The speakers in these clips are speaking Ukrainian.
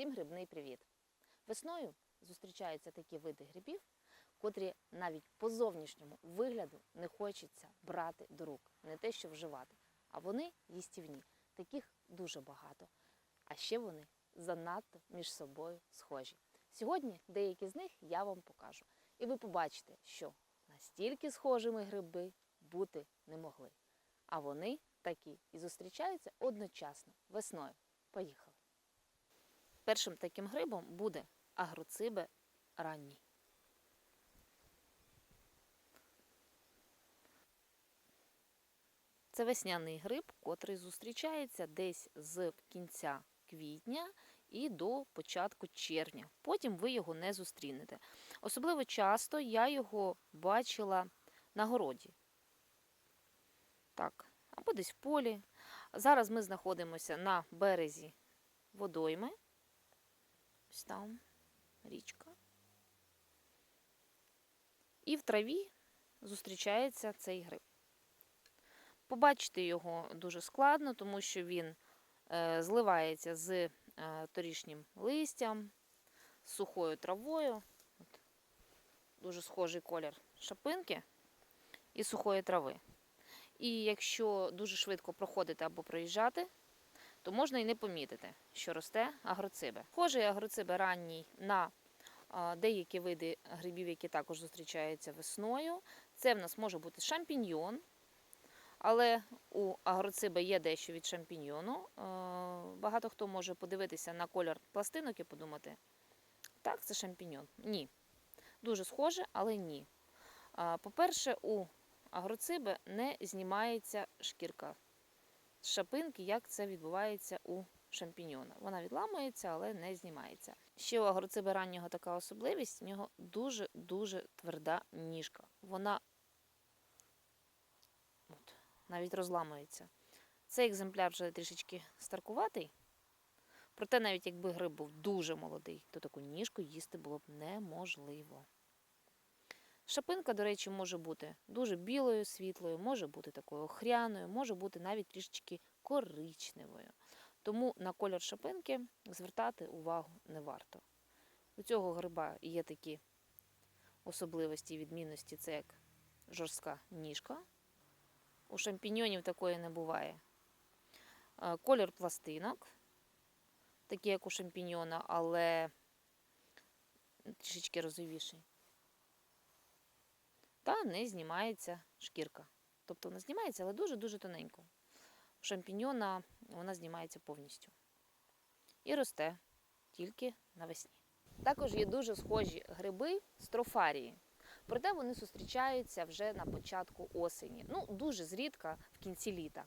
Всім грибний привіт! Весною зустрічаються такі види грибів, котрі навіть по зовнішньому вигляду не хочеться брати до рук, не те, що вживати. А вони їстівні. Таких дуже багато. А ще вони занадто між собою схожі. Сьогодні деякі з них я вам покажу. І ви побачите, що настільки схожими гриби бути не могли. А вони такі і зустрічаються одночасно весною. Поїхали! Першим таким грибом буде агроцибе ранній. Це весняний гриб, котрий зустрічається десь з кінця квітня і до початку червня. Потім ви його не зустрінете. Особливо часто я його бачила на городі. Так, або десь в полі. Зараз ми знаходимося на березі водойми. Ось там річка. І в траві зустрічається цей гриб. Побачити його дуже складно, тому що він е, зливається з е, торішнім листям, з сухою травою. От. Дуже схожий колір шапинки і сухої трави. І якщо дуже швидко проходити або проїжджати, то можна і не помітити, що росте агроцибе. Схожий агроцибе ранній на деякі види грибів, які також зустрічаються весною. Це в нас може бути шампіньйон, але у агроциба є дещо від шампіньйону. Багато хто може подивитися на колір пластинок і подумати, так, це шампіньйон. Ні. Дуже схоже, але ні. По-перше, у агроциби не знімається шкірка шапинки, як це відбувається у шампіньйона. Вона відламується, але не знімається. Ще у агроциби раннього така особливість, в нього дуже-дуже тверда ніжка. Вона от, навіть розламується. Цей екземпляр вже трішечки старкуватий. Проте, навіть якби гриб був дуже молодий, то таку ніжку їсти було б неможливо. Шапинка, до речі, може бути дуже білою, світлою, може бути такою охряною, може бути навіть трішечки коричневою. Тому на колір шапинки звертати увагу не варто. У цього гриба є такі особливості і відмінності, це як жорстка ніжка. У шампіньйонів такої не буває. Е, Колір пластинок, такий як у шампіньйона, але трішечки розовіший та не знімається шкірка. Тобто вона знімається, але дуже-дуже тоненько. У шампіньйона вона знімається повністю. І росте тільки навесні. Також є дуже схожі гриби строфарії. Проте вони зустрічаються вже на початку осені. Ну, дуже зрідка в кінці літа.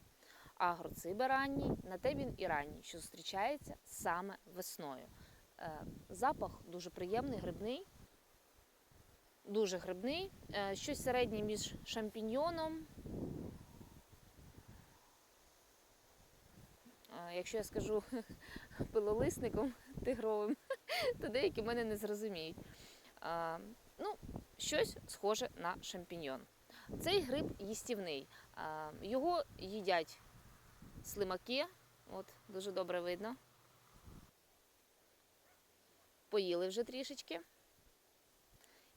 А агроциби ранній, він і ранній, що зустрічається саме весною. Е, Запах дуже приємний, грибний, дуже грибний, е, щось середнє між шампіньйоном. Е, Якщо я скажу пилолисником тигровим, то деякі мене не зрозуміють. Е, Ну, щось схоже на шампіньйон. Цей гриб їстівний. Його їдять слимаки, от дуже добре видно. Поїли вже трішечки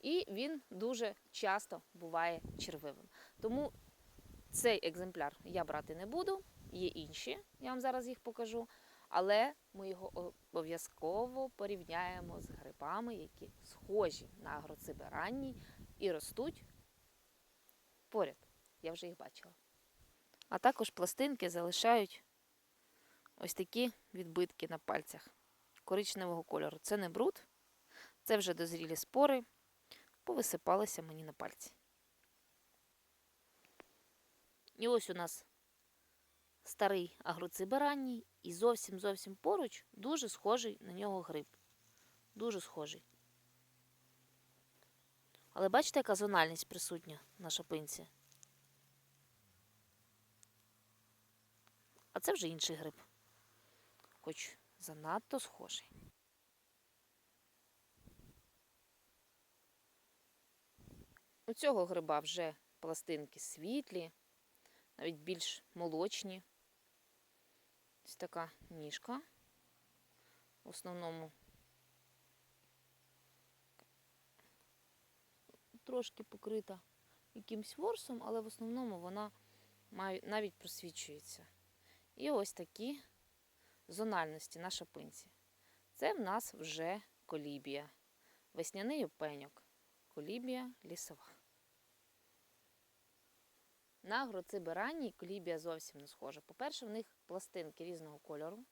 і він дуже часто буває червивим. Тому цей екземпляр я брати не буду, є інші, я вам зараз їх покажу, але ми його обов'язково порівняємо з грибами, які схожі на агроциби ранній і ростуть поряд. Я вже їх бачила. А також пластинки залишають ось такі відбитки на пальцях коричневого кольору. Це не бруд, це вже дозрілі спори повисипалися мені на пальці. І ось у нас старий агроцибе ранній і зовсім зовсім поруч дуже схожий на нього гриб. Дуже схожий. Але бачите, яка зональність присутня на шапинці? А це вже інший гриб, хоч занадто схожий. У цього гриба вже пластинки світлі, навіть більш молочні. Ось така ніжка. в основному трошки покрита якимсь ворсом, але в основному вона навіть просвічується. І ось такі зональності на шапинці. Це в нас вже колібія. Весняний опеньок. Колібія лісова. На агроциби ранній колібія зовсім не схожа. По-перше, в них пластинки різного кольору.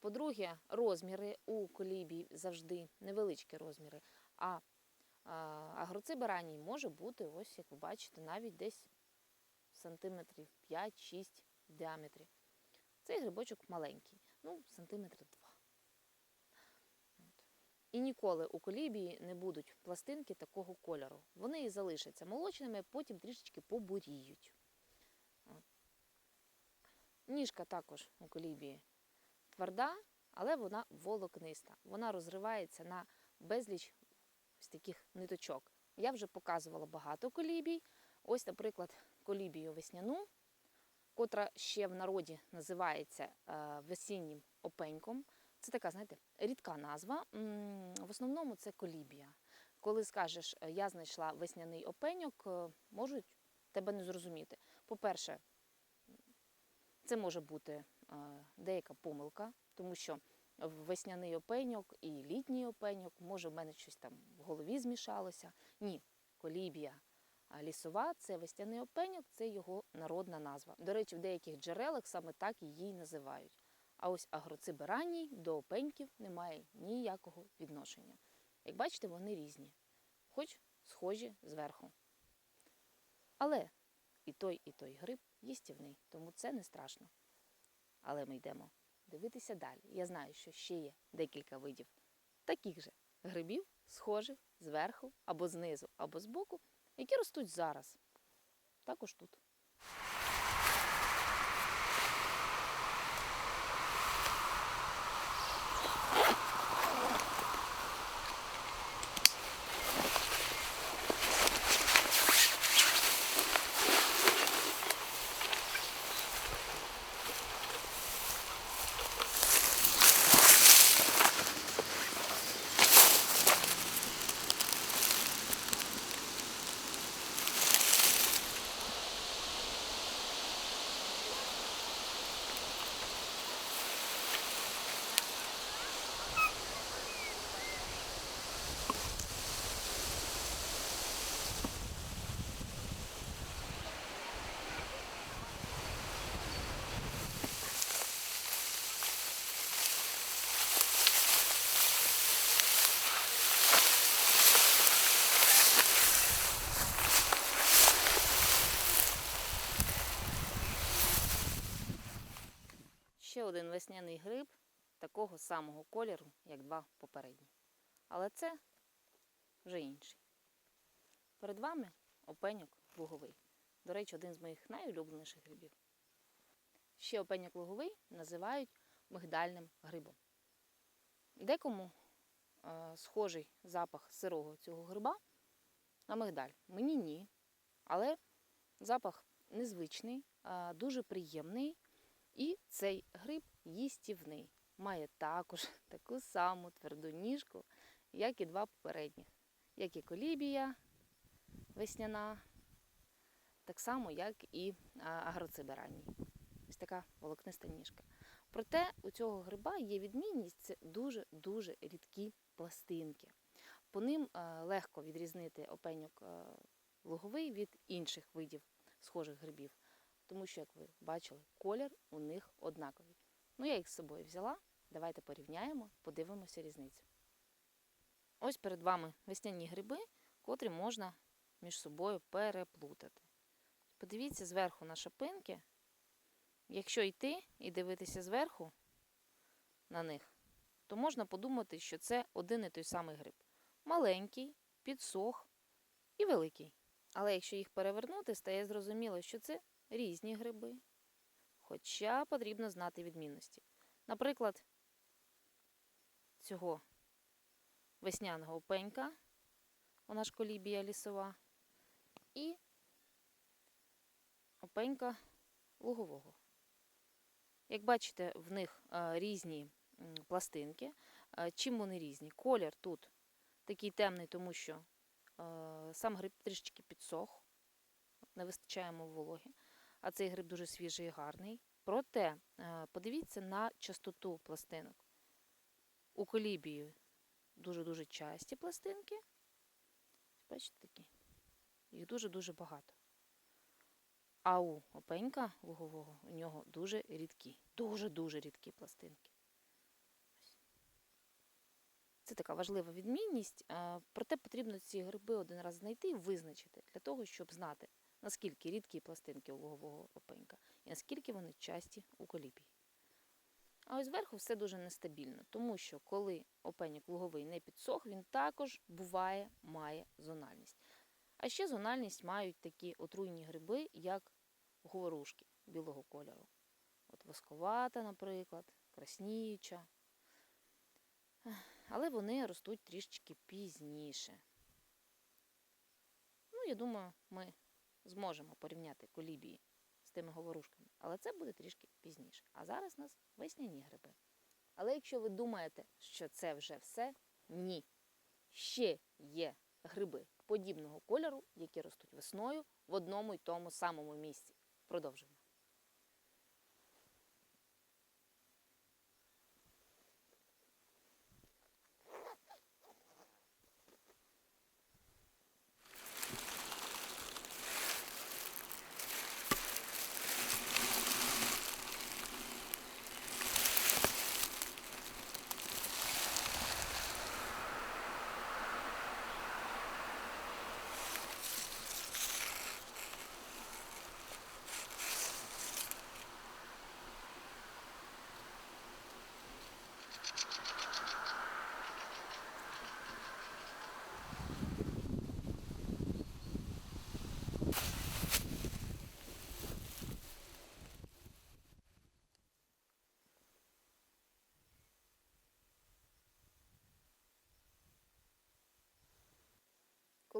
По-друге, розміри у колібій завжди невеличкі розміри. А а, агроциби може бути, ось як ви бачите, навіть десь сантиметрів 5-6 в діаметрі. Цей грибочок маленький, ну, сантиметрів 2. От. І ніколи у колібії не будуть пластинки такого кольору. Вони і залишаться молочними, потім трішечки побуріють. Ніжка також у колібії тверда, але вона волокниста. Вона розривається на безліч ось таких ниточок. Я вже показувала багато колібій. Ось, наприклад, колібію весняну, котра ще в народі називається е, весіннім опеньком. Це така, знаєте, рідка назва. В основному це колібія. Коли скажеш, е, я знайшла весняний опеньок, е, можуть тебе не зрозуміти. По-перше, це може бути е, деяка помилка, тому що весняний опеньок і літній опеньок, може в мене щось там в голові змішалося. Ні, колібія лісова це весняний опеньок, це його народна назва. До речі, в деяких джерелах саме так її називають. А ось агроциби ранній до опеньків немає ніякого відношення. Як бачите, вони різні, хоч схожі зверху. Але і той, і той гриб їстівний, тому це не страшно. Але ми йдемо дивитися далі. Я знаю, що ще є декілька видів таких же грибів, схожих зверху або знизу, або збоку, які ростуть зараз. Також тут. Ще один весняний гриб такого самого кольору, як два попередні. Але це вже інший. Перед вами опеньок луговий. До речі, один з моїх найулюбленіших грибів. Ще опеньок луговий називають мигдальним грибом. Декому е, схожий запах сирого цього гриба на мигдаль. Мені ні. Але запах незвичний, е, дуже приємний. І цей гриб їстівний. Має також таку саму тверду ніжку, як і два попередніх. Як і колібія весняна, так само, як і а. Ось така волокниста ніжка. Проте у цього гриба є відмінність це дуже-дуже рідкі пластинки. По ним е, легко відрізнити опеньок е, луговий від інших видів схожих грибів. Тому що, як ви бачили, колір у них однаковий. Ну, я їх з собою взяла. Давайте порівняємо, подивимося різницю. Ось перед вами весняні гриби, котрі можна між собою переплутати. Подивіться зверху на шапинки. Якщо йти і дивитися зверху на них, то можна подумати, що це один і той самий гриб. Маленький, підсох і великий. Але якщо їх перевернути, стає зрозуміло, що це різні гриби. Хоча потрібно знати відмінності. Наприклад, цього весняного опенька, вона ж колібія лісова, і опенька лугового. Як бачите, в них е, різні пластинки. Е, Чим вони різні? Колір тут такий темний, тому що е, сам гриб трішечки підсох, не вистачає вологи, а цей гриб дуже свіжий і гарний. Проте е, подивіться на частоту пластинок. У колібії дуже-дуже часті пластинки. Бачите такі? Їх дуже-дуже багато. А у опенька лугового у нього дуже рідкі, дуже-дуже рідкі пластинки. Це така важлива відмінність, проте потрібно ці гриби один раз знайти і визначити для того, щоб знати, наскільки рідкі пластинки лугового опенька і наскільки вони часті у колібії. А ось зверху все дуже нестабільно, тому що коли опеньок луговий не підсох, він також буває, має зональність. А ще зональність мають такі отруйні гриби, як говорушки білого кольору. От восковата, наприклад, красніюча. Але вони ростуть трішечки пізніше. Ну, я думаю, ми зможемо порівняти колібії з тими говорушками. Але це буде трішки пізніше. А зараз у нас весняні гриби. Але якщо ви думаєте, що це вже все, ні. Ще є гриби подібного кольору, які ростуть весною в одному й тому самому місці. Продовжуємо.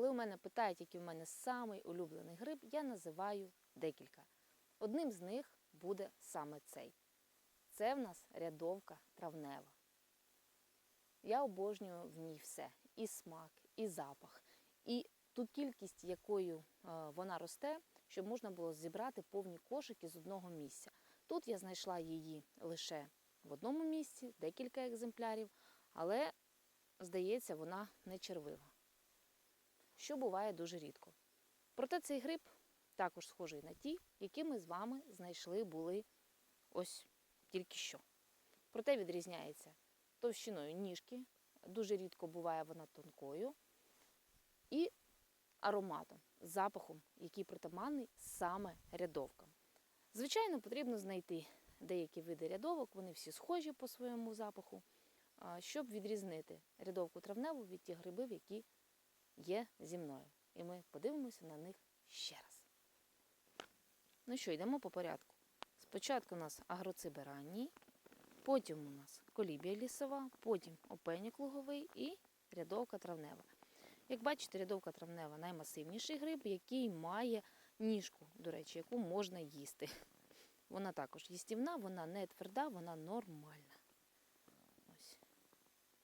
Коли у мене питають, який у мене самий улюблений гриб, я називаю декілька. Одним з них буде саме цей. Це в нас рядовка травнева. Я обожнюю в ній все: і смак, і запах, і ту кількість, якою е, вона росте, щоб можна було зібрати повні кошики з одного місця. Тут я знайшла її лише в одному місці, декілька екземплярів, але, здається, вона не червива що буває дуже рідко. Проте цей гриб також схожий на ті, які ми з вами знайшли були ось тільки що. Проте відрізняється товщиною ніжки, дуже рідко буває вона тонкою, і ароматом, запахом, який притаманний саме рядовкам. Звичайно, потрібно знайти деякі види рядовок, вони всі схожі по своєму запаху, щоб відрізнити рядовку травневу від тих грибів, які є зі мною. І ми подивимося на них ще раз. Ну що, йдемо по порядку. Спочатку у нас агроциби ранній, потім у нас колібія лісова, потім опенік луговий і рядовка травнева. Як бачите, рядовка травнева наймасивніший гриб, який має ніжку, до речі, яку можна їсти. Вона також їстівна, вона не тверда, вона нормальна. Ось.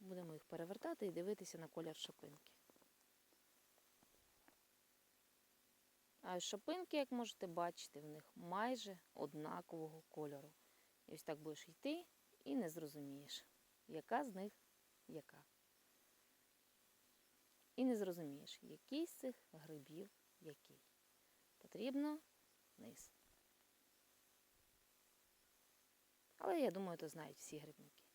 Будемо їх перевертати і дивитися на колір шапинки. А шапинки, як можете бачити, в них майже однакового кольору. І ось так будеш йти і не зрозумієш, яка з них яка. І не зрозумієш, який з цих грибів який. Потрібно вниз. Але я думаю, то знають всі грибники.